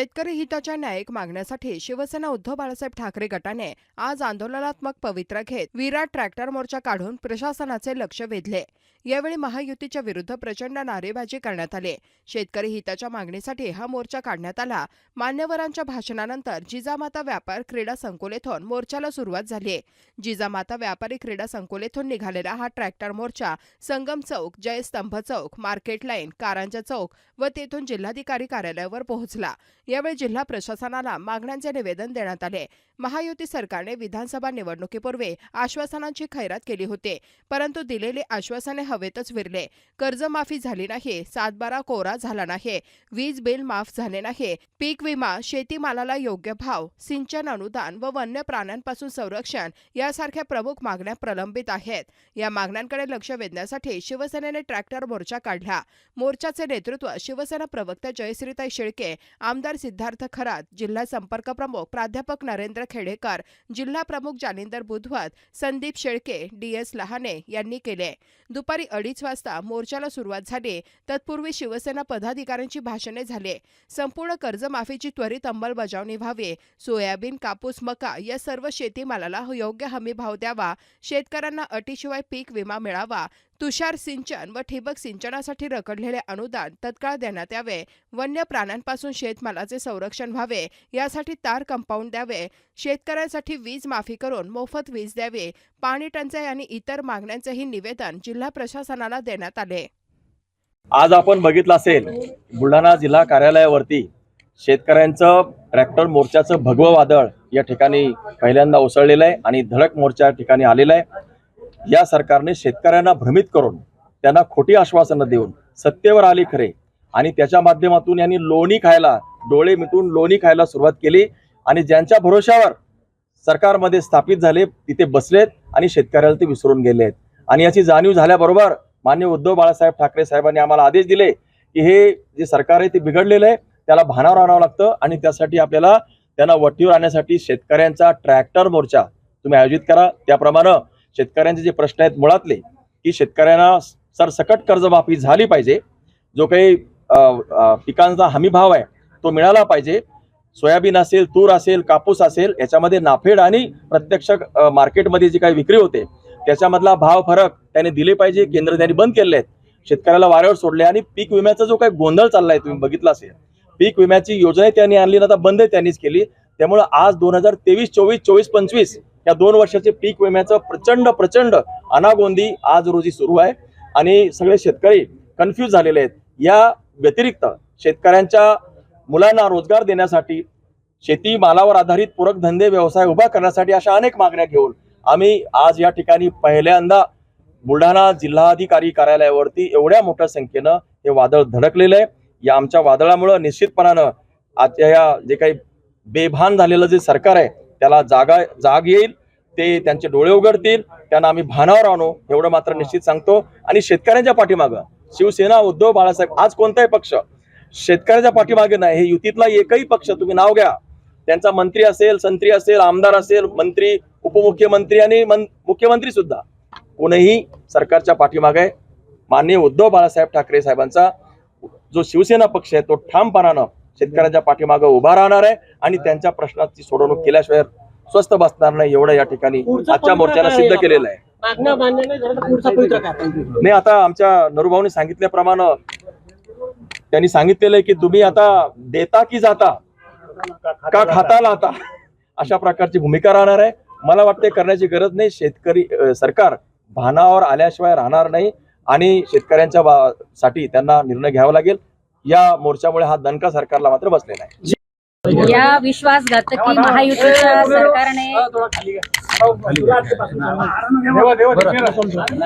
शेतकरी हिताच्या न्यायिक मागण्यासाठी शिवसेना उद्धव बाळासाहेब ठाकरे गटाने आज आंदोलनात्मक पवित्रा घेत विराट ट्रॅक्टर मोर्चा काढून प्रशासनाचे लक्ष वेधले. यावेळी महायुतीच्या विरुद्ध प्रचंड नारेबाजी करण्यात आली. शेतकरी हिताच्या मागणीसाठी हा मोर्चा काढण्यात आला. मान्यवरांच्या भाषणानंतर जिजामाता व्यापार क्रीडा संकुलेथून मोर्चाला सुरुवात झाली. जिजामाता व्यापारी क्रीडा संकुलेथून निघालेला हा ट्रॅक्टर मोर्चा संगम चौक जयस्तंभ चौक मार्केट लाईन कारंजा चौक व तेथून जिल्हाधिकारी कार्यालयावर पोहोचला. यावेळी जिल्हा प्रशासनाला मागण्यांचे निवेदन देण्यात आले. महायुती सरकारने विधानसभा निवडणुकीपूर्वी आश्वासनांची खैरात केली होती परंतु दिलेली आश्वासने हवेतच विरले. कर्जमाफी झाली नाही सातबारा कोरा झाला नाही वीज बिल माफ झाले नाही पीक विमा शेतीमालाला योग्य भाव सिंचन अनुदान व वन्य प्राण्यांपासून संरक्षण यासारख्या प्रमुख मागण्या प्रलंबित आहेत. या मागण्यांकडे लक्ष वेधण्यासाठी शिवसेनेने ट्रॅक्टर मोर्चा काढला. मोर्चाचे नेतृत्व शिवसेना प्रवक्त्या जयश्रीताई शेळके आमदार सिद्धार्थ खरात जिल्हा संपर्क प्रमुख प्राध्यापक नरेंद्र खेडेकर जिल्हा प्रमुख जानिंदर बुधवत संदीप शेळके डी एस लहाने यांनी केले. दुपारी अडीच वाजता मोर्चाला सुरुवात झाली. तत्पूर्वी शिवसेना पदाधिकाऱ्यांची भाषणे झाले. संपूर्ण कर्जमाफीची त्वरित अंमलबजावणी व्हावी. सोयाबीन कापूस मका या सर्व शेतीमालाला योग्य हमी भाव द्यावा. शेतकऱ्यांना अटीशिवाय पीक विमा मिळावा. तुषार सिंचन व ठिबक सिंचनासाठी रखडलेले अनुदान तत्काळ देण्यात यावे. वन्य प्राण्यांपासून शेतमालाचे संरक्षण व्हावे. यासाठी तार कंपाऊंड द्यावे. शेतकऱ्यांसाठी वीज माफी करून मोफत वीज द्यावी. पाणी टंचाई आणि इतर मागण्यांचेही निवेदन जिल्हा प्रशासनाला देण्यात आले. आज आपण बघितलं असेल बुलढाणा जिल्हा कार्यालयावरती शेतकऱ्यांचं ट्रॅक्टर मोर्चाचं भगवं वादळ या ठिकाणी पहिल्यांदा उसळलेलं आहे आणि धडक मोर्चा या ठिकाणी आलेला आहे. या सरकारने शेतकऱ्यांना भ्रमित करून त्यांना खोटी आश्वासनं देऊन सत्तेवर आली खरे. आणि त्याच्या माध्यमातून यांनी लोणी खायला डोळे मिटून लोणी खायला सुरुवात केली. आणि ज्यांच्या भरोश्यावर सरकारमध्ये स्थापित झाले तिथे बसलेत आणि शेतकऱ्याला ते विसरून गेले आहेत आणि याची जाणीव झाल्याबरोबर मान्य उद्धव बाळासाहेब ठाकरे साहेबांनी आम्हाला आदेश दिले की हे जे सरकार आहे ते बिघडलेलं आहे त्याला भानावर आणावं लागतं आणि त्यासाठी आपल्याला त्यांना वटीवर आणण्यासाठी शेतकऱ्यांचा ट्रॅक्टर मोर्चा तुम्ही आयोजित करा. त्याप्रमाणे शेतकऱ्यांचे जे प्रश्न आहेत मुळातले की शेतकऱ्यांना सरसकट कर्जमाफी झाली पाहिजे. जो काही पिकांचा हमी भाव आहे तो मिळाला पाहिजे. सोयाबीन असेल तूर असेल कापूस असेल याच्यामध्ये नाफेड आणि प्रत्यक्ष मार्केटमध्ये जी काही विक्री होते त्याच्यामधला भाव फरक त्याने दिले पाहिजे केंद्र त्यांनी बंद केले आहेत. शेतकऱ्याला वाऱ्यावर सोडले आणि पीक विम्याचा जो काही गोंधळ चाललाय तुम्ही बघितला असेल. पीक विम्याची योजना त्यांनी आणली ना आता बंद त्यांनीच केली. त्यामुळे आज दोन हजार तेवीस चोवीस चोवीस पंचवीस या दोन वर्षाचे पीक विम्याचं प्रचंड प्रचंड अनागोंदी आज रोजी सुरू आहे. आणि सगळे शेतकरी कन्फ्यूज झालेले आहेत. या व्यतिरिक्त शेतकऱ्यांच्या मुलांना रोजगार देण्यासाठी शेती मालावर आधारित पूरक धंदे व्यवसाय उभा करण्यासाठी अशा अनेक मागण्या घेऊन आम्ही आज या ठिकाणी पहिल्यांदा बुलढाणा जिल्हाधिकारी कार्यालयावरती एवढ्या मोठ्या संख्येनं हे वादळ धडकलेलं आहे. या आमच्या वादळामुळं निश्चितपणानं आजच्या या जे काही बेभान झालेलं जे सरकार आहे त्याला जागा जाग येईल ते त्यांचे डोळे उघडतील त्यांना आम्ही भानावर आणू एवढं मात्र निश्चित सांगतो. आणि शेतकऱ्यांच्या पाठीमागं शिवसेना उद्धव बाळासाहेब आज कोणताही पक्ष शेतकऱ्याच्या पाठीमागे नाही हे युतीतला एकही पक्ष तुम्ही नाव घ्या. त्यांचा मंत्री असेल संत्री असेल आमदार असेल मंत्री उपमुख्यमंत्री आणि मन- मुख्यमंत्री सुद्धा. कोणीही सरकारच्या पाठीमागे माननीय उद्धव बाळासाहेब ठाकरे साहेबांचा जो शिवसेना पक्ष आहे तो ठामपणानं शेतकऱ्याच्या पाठीमागे उभा राहणार आहे आणि त्यांच्या प्रश्नाची सोडवणूक केल्याशिवाय स्वस्त बसणार नाही एवढं या ठिकाणी आजच्या मोर्चाला सिद्ध केलेलं आहे. नाही आता आमच्या नरुभाऊने सांगितल्याप्रमाणे त्यांनी सांगितलेलं आहे की तुम्ही आता देता की जाता? का खाता लाता? अशा प्रकारची भूमिका राहणार आहे. मला वाटते करण्याची गरज नाही. शेतकरी सरकार भानावर आल्याशिवाय राहणार नाही आणि शेतकऱ्यांच्या साठी त्यांना निर्णय घ्यावा लागेल. या मोर्चामुळे हा दणका सरकारला मात्र बसलेला आहे. या विश्वासघातकी महायुतीच्या सरकारने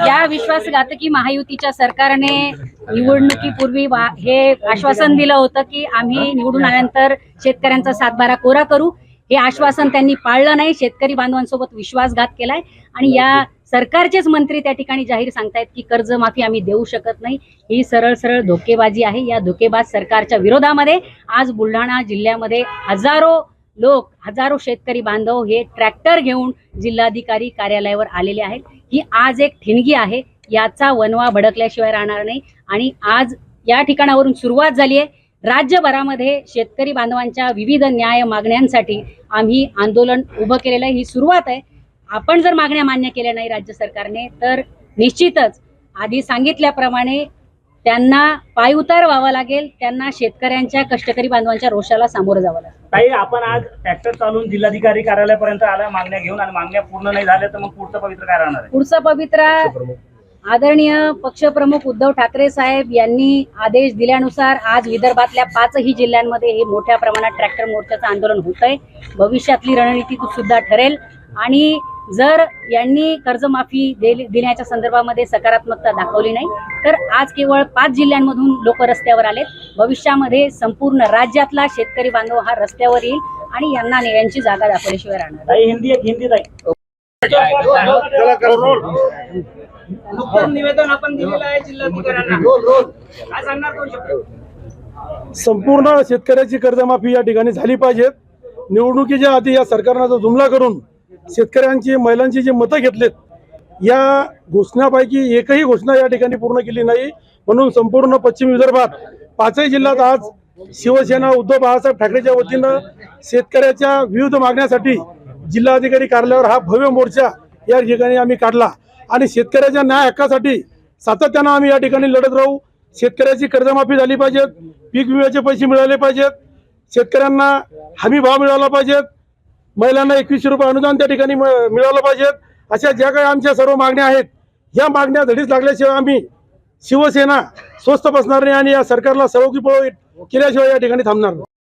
या विश्वासघातकी महायुतीच्या सरकारने निवडणुकीपूर्वी वा- हे आश्वासन दिलं होतं की आम्ही निवडून आल्यानंतर शेतकऱ्यांचा सातबारा कोरा करू. हे आश्वासन त्यांनी पाळलं नाही. शेतकरी बांधवांसोबत विश्वासघात केलाय. आणि या सरकारचेच मंत्री त्या ठिकाणी जाहीर सांगतायत की कर्जमाफी आम्ही देऊ शकत नाही. ही सरळ सरळ धोकेबाजी आहे. या धोकेबाज सरकारच्या विरोधामध्ये आज बुलढाणा जिल्ह्यामध्ये हजारो लोक हजारो शेतकरी बांधव हे ट्रॅक्टर घेऊन जिल्हाधिकारी कार्यालयावर आलेले आहेत. ही आज एक ठिणगी आहे. याचा वनवा भडकल्याशिवाय राहणार नाही. आणि आज या ठिकाणावरून सुरुवात झाली आहे. राज्यभरामध्ये शेतकरी बांधवांच्या विविध न्याय मागण्यांसाठी आम्ही आंदोलन उभं केलेलं आहे. ही सुरुवात आहे. आपण जर मागण्या मान्य केल्या नाही राज्य सरकारने तर निश्चितच आधी सांगितल्याप्रमाणे त्यांना पायउतार व्हावा लागेल त्यांना शेतकऱ्यांच्या कष्टकरी बांधवांच्या रोषाला सामोरं जावं लागेल. ताई आपण आज ट्रॅक्टर चालून जिल्हाधिकारी कार्यालयापर्यंत आल्या मागण्या घेऊन आणि मागण्या पूर्ण नाही झाल्या तर मग पुढचं पवित्र काय राहणार पुढचा पवित्रा आदरणीय पक्षप्रमुख उद्धव ठाकरे साहेब यांनी आदेश दिल्यानुसार आज विदर्भातल्या पाचही जिल्ह्यांमध्ये हे मोठ्या प्रमाणात ट्रॅक्टर मोर्चाचं आंदोलन होत आहे भविष्यातली रणनीती सुद्धा ठरेल. आणि जर यांनी कर्जमाफी दे- देण्याच्या संदर्भामध्ये सकारात्मकता दाखवली नाही तर आज केवळ पाच जिल्ह्यांमधून लोक रस्त्यावर आलेत. भविष्यामध्ये संपूर्ण राज्यातला शेतकरी बांधव हा रस्त्यावर येईल आणि यांना यांची जागा दाखवल्याशिवाय राहणार हिंदी निवेदन आपण दिलेलं आहे जिल्हाधिकाऱ्यांना. संपूर्ण शेतकऱ्याची कर्जमाफी या ठिकाणी झाली पाहिजे. निवडणुकीच्या आधी या सरकारनं जो जुमला करून शेतकऱ्यांची महिलांची जी मतं घेतलेत या घोषणापैकी एकही घोषणा या ठिकाणी पूर्ण केली नाही. म्हणून संपूर्ण पश्चिम विदर्भात पाचही जिल्ह्यात आज शिवसेना उद्धव बाळासाहेब ठाकरेच्या वतीनं शेतकऱ्याच्या विविध मागण्यासाठी जिल्हाधिकारी कार्यालयावर हा भव्य मोर्चा या ठिकाणी आम्ही काढला. आणि शेतकऱ्याच्या न्याय हक्कासाठी सातत्यानं आम्ही या ठिकाणी लढत राहू. शेतकऱ्याची कर्जमाफी झाली पाहिजेत पीक विम्याचे पैसे मिळाले पाहिजेत शेतकऱ्यांना हमी भाव मिळाला पाहिजेत. महिलांना एकवीसशे रुपये अनुदान त्या ठिकाणी मिळ- मिळालं पाहिजेत अशा ज्या काही आमच्या सर्व मागण्या आहेत या मागण्या धडीच लागल्याशिवाय आम्ही शिवसेना स्वस्त बसणार नाही आणि या सरकारला सळोकी पळो केल्याशिवाय या ठिकाणी थांबणार